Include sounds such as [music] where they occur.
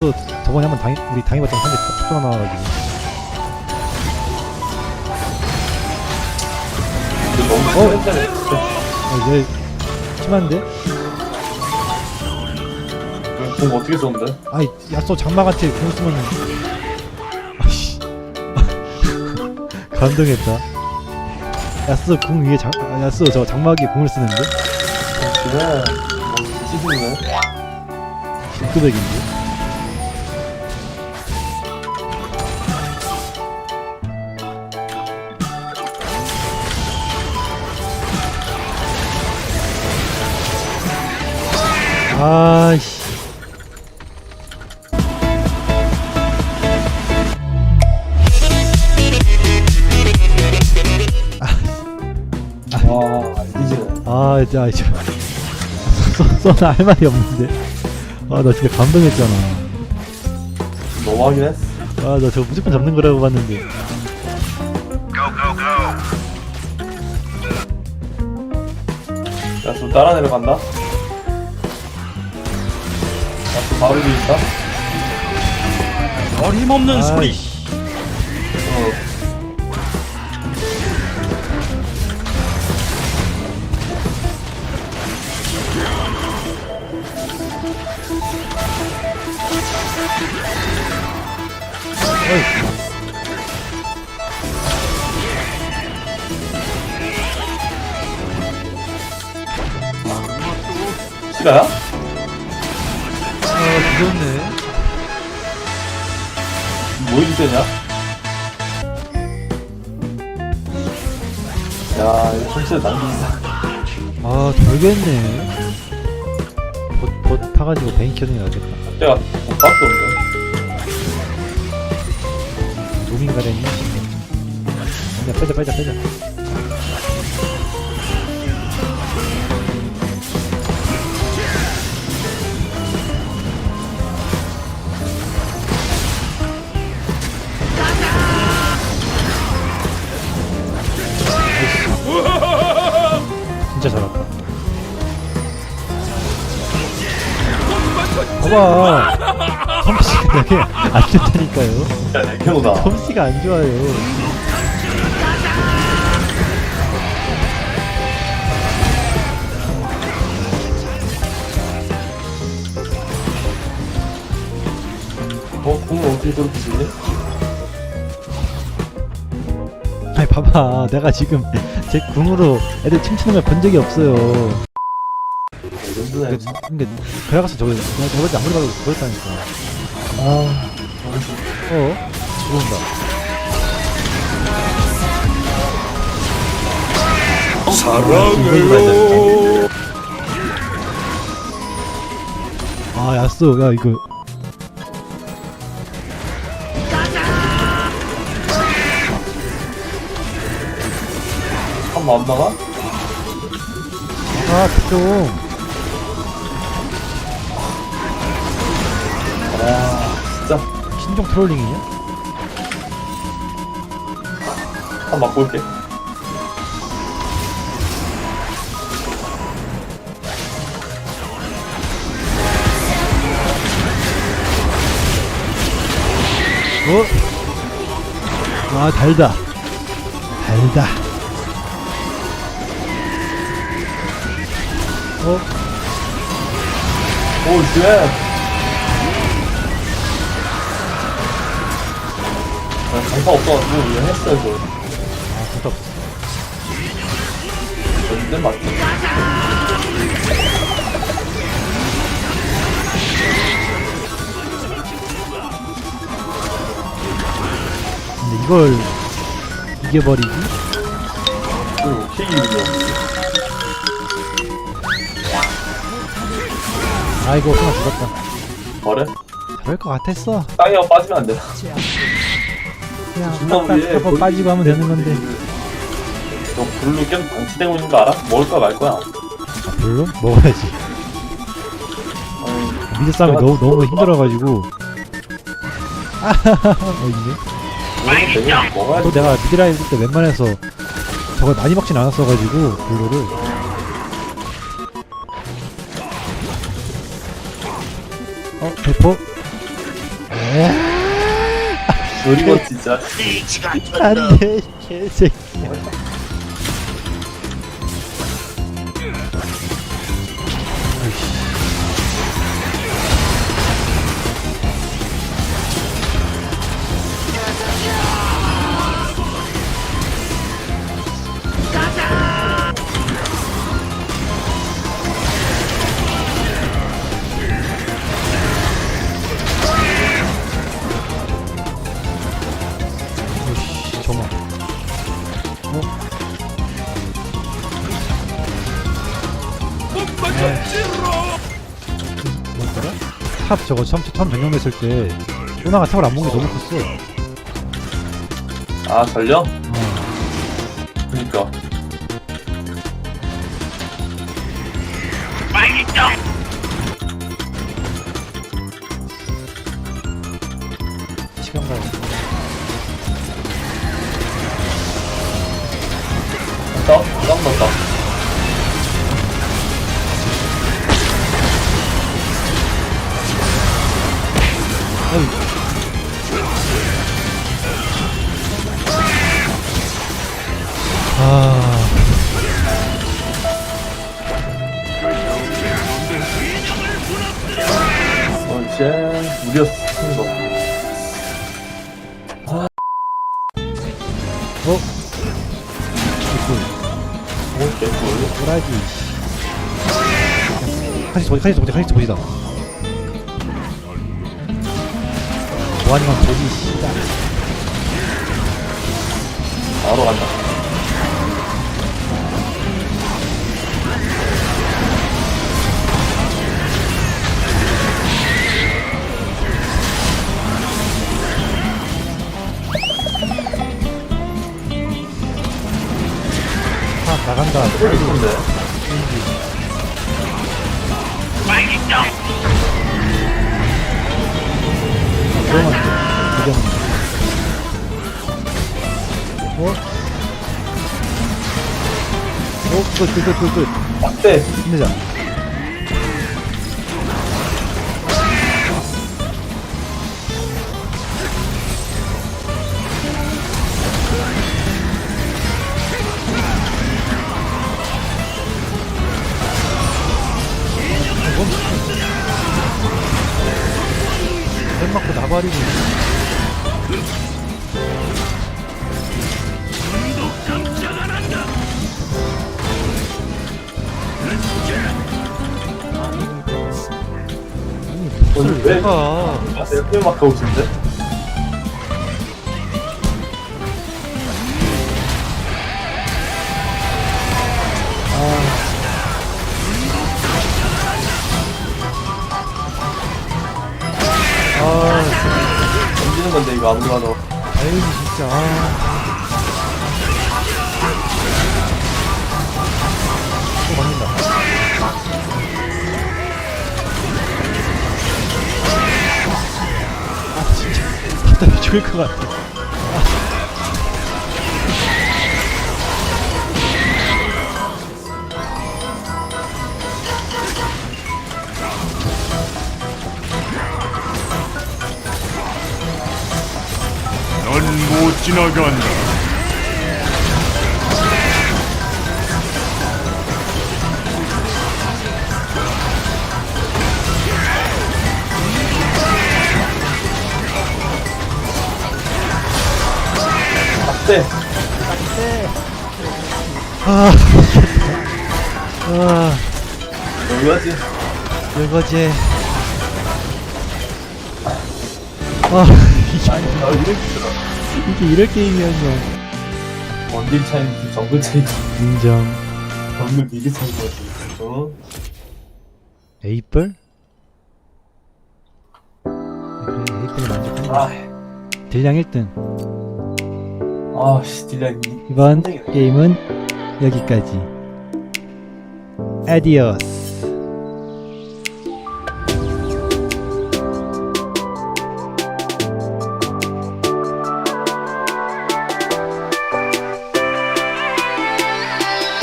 또 저번에 한번 당해, 우리 당해봤던 상대 톡 나와가지고 어? 아, 얘 심한데? 공 어떻게 쏘는데? 아이 야쏘 장마같이 공 쓰면은 아이씨 [laughs] 감동했다 야쏘 궁 위에 장 아, 야쏘 저 장막 위에 공을 쓰는데 그래 뭐 시즌이네 1900인데 아이씨. 와 이제. 아 진짜 이제. 써나 할 말이 없는데. 아 나 진짜 감동했잖아. 너무하긴 했어 아 나 저거 무조건 잡는 거라고 봤는데. 야또 따라 내려간다 바로 뒤 있다 어림없는 아이. 소리. 어 실화야? 아, 무섭네. 뭐 이리 세냐? 야 이거 진짜 남긴다. 아 돌겠네. 봇, 봇 타가지고 베인 켜는 게 낫겠다. 내가 못밖에 없네? 도민 가려니? 그냥 빼자 빼자 빼자 봐봐. 컴시가 되게 안 된다니까요. 야 내경우다 컴시가 안 좋아요. 어? 공을 어떻게 저렇게 쓰지? 아니 봐봐. 내가 지금 제 궁으로 애들 춤추는 걸 본 적이 없어요 근데, 근데 그래가서 저거 저번에 아무리 봐도 그랬다니까 아 어? 들어온다 사랑해요. 아 야쏘 야 이거 한번 안 나가? 아 좀. 진짜 신종 트롤링이냐? 한번 맞고 올게 어? 아 달다 달다 어? 오 쉣! 나 장사 없어가지고 이거 했어 이거 아 진짜 없어 완전 맞지? 근데 이걸 이겨버리기? 그리고 킥이군요 아이고 하나 죽었다 버려? 잘할 것 같았어 땅에 한번 빠지면 안 되나? [laughs] 그냥 딱딱 한번 빠지고 하면 되는 건데. 너 블루 계속 방치되고 있는 거 알아? 먹을까 말 거야. 아, 별로? 먹어야지. 아니 미드 싸움이 너무 너무 힘들어가지고. 아하하하 어 있네 되면 먹어야지 또 내가 미드라인 쓸때 웬만해서 저걸 많이 먹진 않았어가지고 블루를. 어 대포 그리고 진짜. 안돼 개새끼 탑 저거 처음 처음 변경됐을 때 요나가 탑을 안 먹는 게 너무 컸어 아 전령? 어. 그니까 어 무리였어? 거 어? 이거 오 개꿀. 도라지. 한시 보지 한시 보지 한시 보지다 뭐하니만 보지 씨다 바로 간다 나간다 돼 그러면 어? 어? 끝, 끝, 끝, 끝, 끝. 딱대 힘내자. 나발이고 오늘 왜? 내가 아, 막 하고 있는데? 이거 아무거나 넣어 다행히 진짜. 아. 또 맞는다. 아 진짜. 답답해 죽을 것 같아 못 지나간다. 딱대 아 아, 여기까지. 이거지 아 이게, 아니 나 이렇게 들어 이게 이럴 게임이었냐. 원딜 차이는 정글 차이지 인정. 정글 미드 차이인 거지 어? 에이플? 그래 에이플이 만족한다 아, 딜량 1등. 아씨 딜량 이번 선생이네. 게임은 여기까지. 아디오스